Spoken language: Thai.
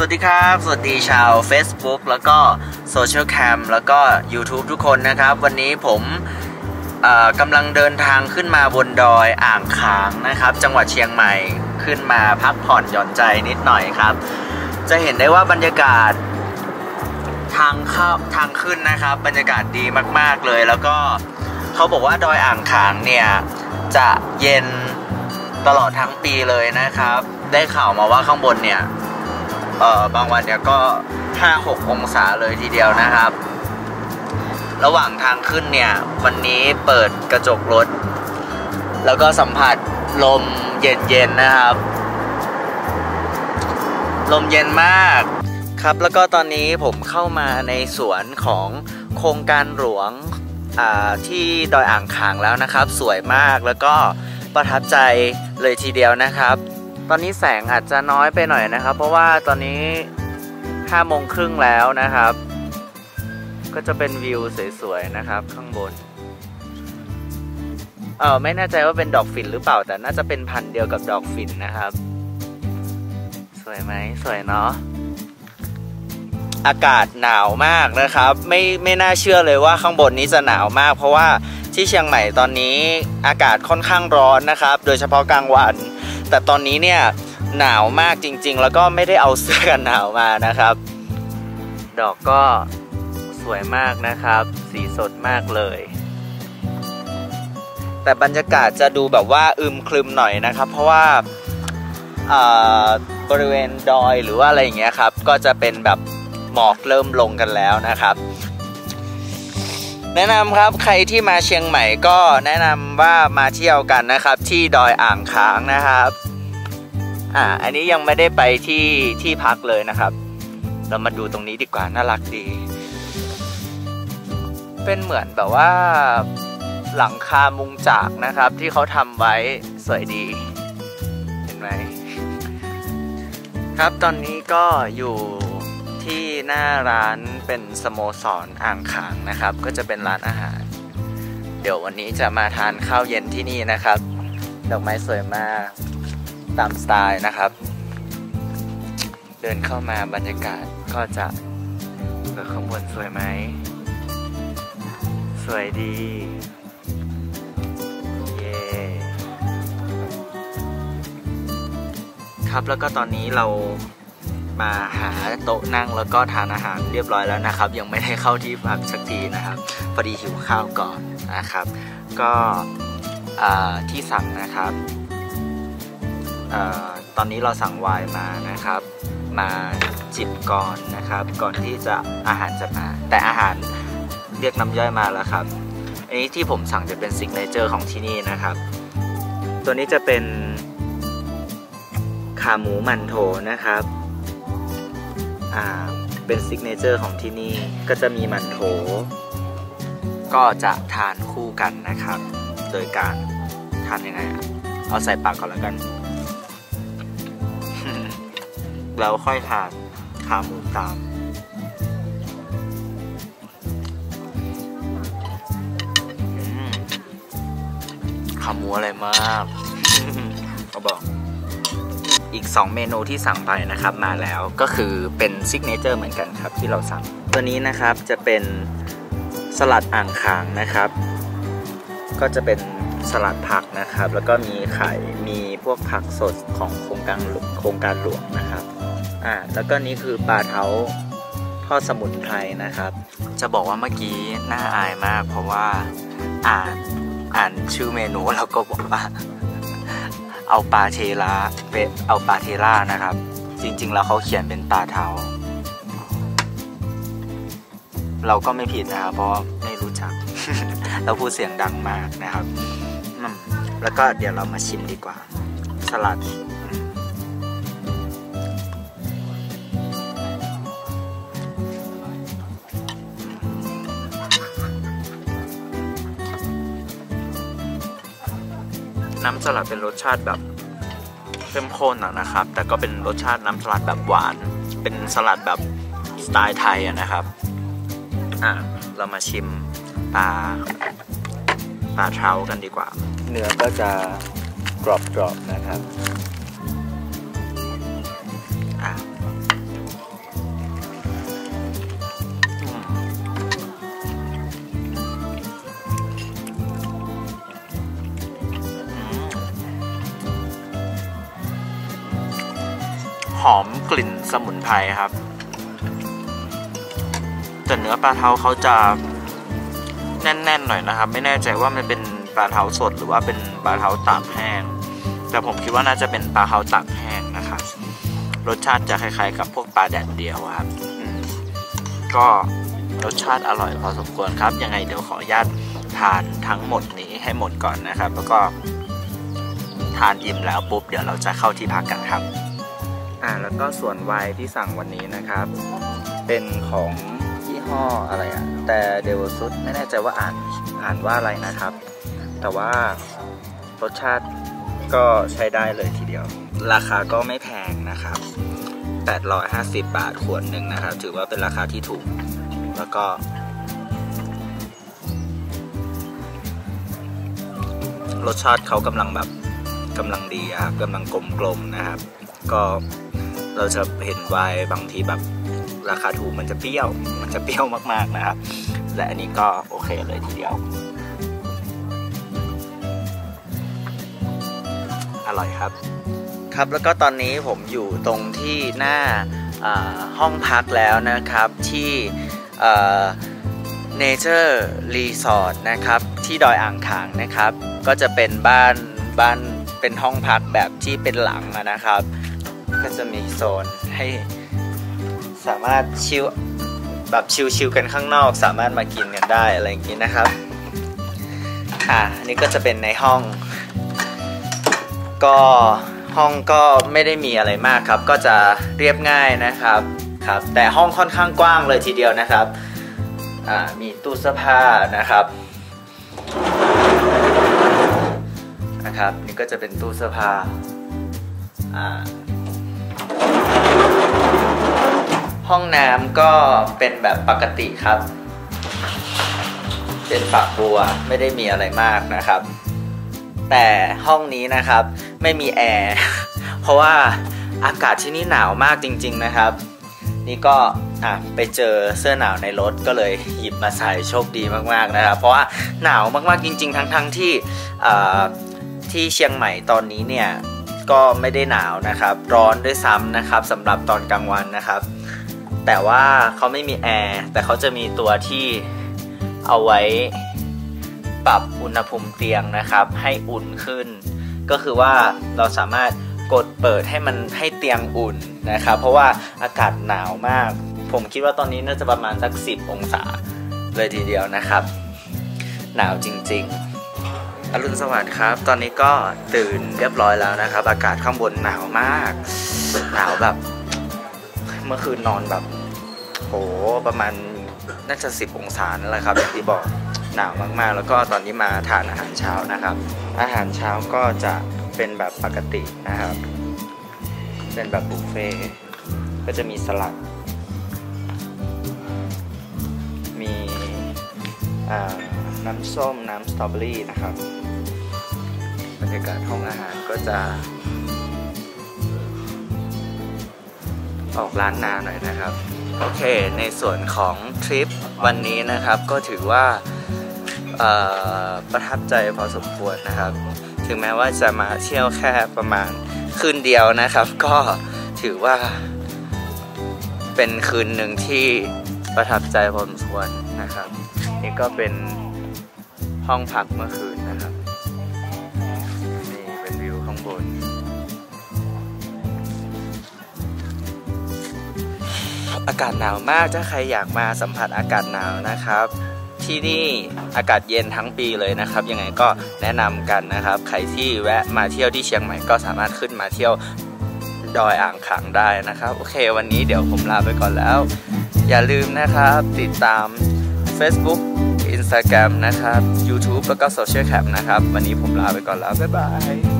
สวัสดีครับ สวัสดีชาว Facebook แล้วก็โซเชียลแคมแล้วก็ YouTube ทุกคนนะครับ วันนี้ผมกำลังเดินทางขึ้นมาบนดอยอ่างขางนะครับ จังหวัดเชียงใหม่ขึ้นมาพักผ่อนหย่อนใจนิดหน่อยครับ จะเห็นได้ว่าบรรยากาศทางเข้าทางขึ้นนะครับ บรรยากาศดีมาก ๆเลย แล้วก็เขาบอกว่าดอยอ่างขางเนี่ยจะเย็นตลอดทั้งปีเลยนะครับ ได้ข่าวมาว่าข้างบนเนี่ย เออบางวันเนี่ยก็ 5-6 องศาเลยทีเดียวนะครับ ระหว่างทางขึ้นเนี่ยวันนี้เปิดกระจกรถ แล้วก็สัมผัสลมเย็นๆนะครับ ลมเย็นมากครับแล้วก็ตอนนี้ผมเข้ามาในสวนของโครงการหลวงที่ดอยอ่างขางแล้วนะครับ สวยมากแล้วก็ประทับใจเลยทีเดียวนะครับ ตอนนี้แสงอาจจะน้อยไปหน่อยนะครับ เพราะว่าตอนนี้ห้าโมงครึ่งแล้วนะครับ ก็จะเป็นวิวสวยๆนะครับ ข้างบน เออไม่แน่ใจว่าเป็นดอกฝิ่นหรือเปล่า แต่น่าจะเป็นพันธุ์เดียวกับดอกฝิ่นนะครับ สวยไหมสวยเนาะอากาศหนาวมากนะครับ ไม่ไม่น่าเชื่อเลยว่าข้างบนนี้จะหนาวมาก เพราะว่าที่เชียงใหม่ตอนนี้อากาศค่อนข้างร้อนนะครับ โดยเฉพาะกลางวัน แต่ตอนนี้เนี่ยหนาวมากจริง ๆ แล้วก็ไม่ได้เอาเสื้อกันหนาวมานะครับ ดอกก็สวยมากนะครับ สีสดมากเลย แต่บรรยากาศจะดูแบบว่าอึมครึมหน่อยนะครับ เพราะว่าบริเวณดอยหรือว่าอะไรอย่างเงี้ยครับ ก็จะเป็นแบบหมอกเริ่มลงกันแล้วนะครับ แนะนำครับใครที่มาเชียงใหม่ก็แนะนำว่ามาเที่ยวกันนะครับ ที่ดอยอ่างค้างนะครับอ่าอันนี้ยังไม่ได้ไปที่ที่พักเลยนะครับ เรามาดูตรงนี้ดีกว่าน่ารักดี เป็นเหมือนแบบว่าหลังคามุงจากนะครับ ที่เขาทำไว้สวยดี เห็นไหมครับตอนนี้ก็อยู่ ที่หน้าร้านเป็นสโมสรอ่างขางนะครับ ก็จะเป็นร้านอาหาร เดี๋ยววันนี้จะมาทานข้าวเย็นที่นี่นะครับ ดอกไม้สวยมากตามสไตล์นะครับ เดินเข้ามาบรรยากาศก็จะดูกับข้างบนสวยไหม สวยดี เย้ครับแล้วก็ตอนนี้เรา มาหาโต๊ะนั่งแล้วก็ทานอาหารเรียบร้อยแล้วนะครับ ยังไม่ได้เข้าที่พักสักทีนะครับพอดีหิวข้าวก่อนนะครับ ก็ที่สั่งนะครับอตอนนี้เราสั่งไวน์มานะครับ มาจิบก่อนนะครับ ก่อนที่จะอาหารจะมา แต่อาหารเรียกน้ำย่อยมาแล้วครับอันนี้ที่ผมสั่งจะเป็นซิกเนเจอร์ของที่นี่นะครับ ตัวนี้จะเป็นขาหมูมันโถนะครับ อ่าเป็นซิกเนเจอร์ของที่นี่ก็จะมีมันโถ ก็จะทานคู่กันนะครับ โดยการทานยังไงเอาใส่ปากก่อนแล้วกัน แล้วค่อยทานขาหมูตามขาหมูอะไรมากเขาบอก อีก 2 เมนูที่สั่งไปนะครับมาแล้วก็คือเป็นซิกเนเจอร์เหมือนกันครับที่เราสั่ง ตัวนี้นะครับจะเป็นสลัดอ่างขางนะครับ ก็จะเป็นสลัดผักนะครับ แล้วก็มีไข่มีพวกผักสดของโครงการโครงการหลวงนะครับอ่าแล้วก็นี้คือปลาเท้าทอดสมุนไพรนะครับ จะบอกว่าเมื่อกี้น่าอายมาก เพราะว่าอ่านอ่านชื่อเมนูแล้วก็บอกว่า เอาปลาเทราเป็นเอาปลาเทรานะครับ จริงๆแล้วเขาเขียนเป็นปลาเทาเราก็ไม่ผิดนะครับ เพราะไม่รู้จัก เราพูดเสียงดังมากนะครับ แล้วก็เดี๋ยวเรามาชิมดีกว่า สลัด น้ำสลัดเป็นรสชาติแบบเข้มข้นนะครับ แต่ก็เป็นรสชาติน้ำสลัดแบบหวาน เป็นสลัดแบบสไตล์ไทยนะครับ อะเรามาชิมปลาปลาเท้ากันดีกว่า เนื้อก็จะกรอบๆนะครับ หอมกลิ่นสมุนไพรครับ แต่เนื้อปลาเทาเขาจะแน่นๆหน่อยนะครับ ไม่แน่ใจว่ามันเป็นปลาเทาสดหรือว่าเป็นปลาเทาตากแห้ง แต่ผมคิดว่าน่าจะเป็นปลาเทาตากแห้งนะครับ รสชาติจะคล้ายๆ กับพวกปลาแดดเดียวครับก็รสชาติอร่อยพอสมควรครับ ยังไงเดี๋ยวขออนุญาตทานทั้งหมดนี้ให้หมดก่อนนะครับ แล้วก็ทานอิ่มแล้วปุ๊บเดี๋ยวเราจะเข้าที่พักกันครับ อ่าแล้วก็ส่วนไวน์ที่สั่งวันนี้นะครับ เป็นของยี่ห้ออะไรอะแต่เดวซุดไม่แน่ใจว่าอ่านอ่านว่าอะไรนะครับ แต่ว่ารสชาติก็ใช้ได้เลยทีเดียว ราคาก็ไม่แพงนะครับ 850 บาทขวดหนึ่งนะครับ ถือว่าเป็นราคาที่ถูก แล้วก็ รสชาติเขากำลังแบบกำลังดีครับกำลังกลมกลมนะครับ ก็ เราจะเห็นไวน์บางทีแบบราคาถูกมันจะเปรี้ยว มันจะเปรี้ยวมากๆนะครับ และอันนี้ก็โอเคเลยทีเดียว อร่อยครับ ครับแล้วก็ตอนนี้ผมอยู่ตรงที่หน้าห้องพักแล้วนะครับที่เนเจอร์รีสอร์ทนะครับ ที่ดอยอ่างขางนะครับ ก็จะเป็นบ้านบ้านเป็นห้องพักแบบที่เป็นหลังนะครับ ก็จะมีโซนให้สามารถชิลแบบชิลๆกันข้างนอก สามารถมากินกันได้อะไรอย่างนี้นะครับ อ่านนี้ก็จะเป็นในห้อง ก็ห้องก็ไม่ได้มีอะไรมากครับ ก็จะเรียบง่ายนะครับครับ แต่ห้องค่อนข้างกว้างเลยทีเดียวนะครับ อ่ามีตู้เสื้อผ้านะครับนะครับ นี่ก็จะเป็นตู้เสื้อผ้าอ่า ห้องน้ำก็เป็นแบบปกติครับ เป็นฝักบัวไม่ได้มีอะไรมากนะครับ แต่ห้องนี้นะครับไม่มีแอร์ เพราะว่าอากาศที่นี่หนาวมากจริง ๆนะครับ นี่ก็อะไปเจอเสื้อหนาวในรถก็เลยหยิบมาใส่โชคดีมากๆนะครับ เพราะว่าหนาวมากๆจริง ๆ ทั้งๆที่ที่เชียงใหม่ตอนนี้เนี่ยก็ไม่ได้หนาวนะครับ ร้อนด้วยซ้ำนะครับสำหรับตอนกลางวันนะครับ แต่ว่าเขาไม่มีแอร์แต่เขาจะมีตัวที่เอาไว้ปรับอุณหภูมิเตียงนะครับ ให้อุ่นขึ้น ก็คือว่าเราสามารถกดเปิดให้มันให้เตียงอุ่นนะครับ เพราะว่าอากาศหนาวมาก ผมคิดว่าตอนนี้น่าจะประมาณสัก 10 องศาเลยทีเดียวนะครับ หนาวจริงๆอรุณสวัสดิ์ครับ ตอนนี้ก็ตื่นเรียบร้อยแล้วนะครับ อากาศข้างบนหนาวมาก หนาวแบบ เมื่อคืนนอนแบบ โหประมาณน่าจะสิบองศานั่นแหละครับอย่างที่บอกหนาวมากๆ แล้วก็ตอนนี้มาทานอาหารเช้านะครับ อาหารเช้าก็จะเป็นแบบปกตินะครับ เป็นแบบบุฟเฟ่ก็จะมีสลัด มีน้ำส้มน้ำสตรอเบอรี่นะครับ บรรยากาศห้องอาหารก็จะ ออกร้านนาหน่อยนะครับ โอเค ในส่วนของทริปวันนี้นะครับก็ถือว่าประทับใจพอสมควรนะครับ ถึงแม้ว่าจะมาเที่ยวแค่ประมาณคืนเดียวนะครับ ก็ถือว่า เป็นคืนหนึ่งที่ประทับใจพอสมควรนะครับ นี่ก็เป็นห้องพักเมื่อคืน อากาศหนาวมากถ้าใครอยากมาสัมผัสอากาศหนาวนะครับ ที่นี่อากาศเย็นทั้งปีเลยนะครับ ยังไงก็แนะนำกันนะครับ ใครที่แวะมาเที่ยวที่เชียงใหม่ก็สามารถขึ้นมาเที่ยวดอยอ่างขางได้นะครับ โอเค วันนี้เดี๋ยวผมลาไปก่อนแล้ว อย่าลืมนะครับ ติดตาม Facebook Instagram นะครับ YouTube แล้วก็ Social Cam นะครับ วันนี้ผมลาไปก่อนแล้ว บ๊ายบาย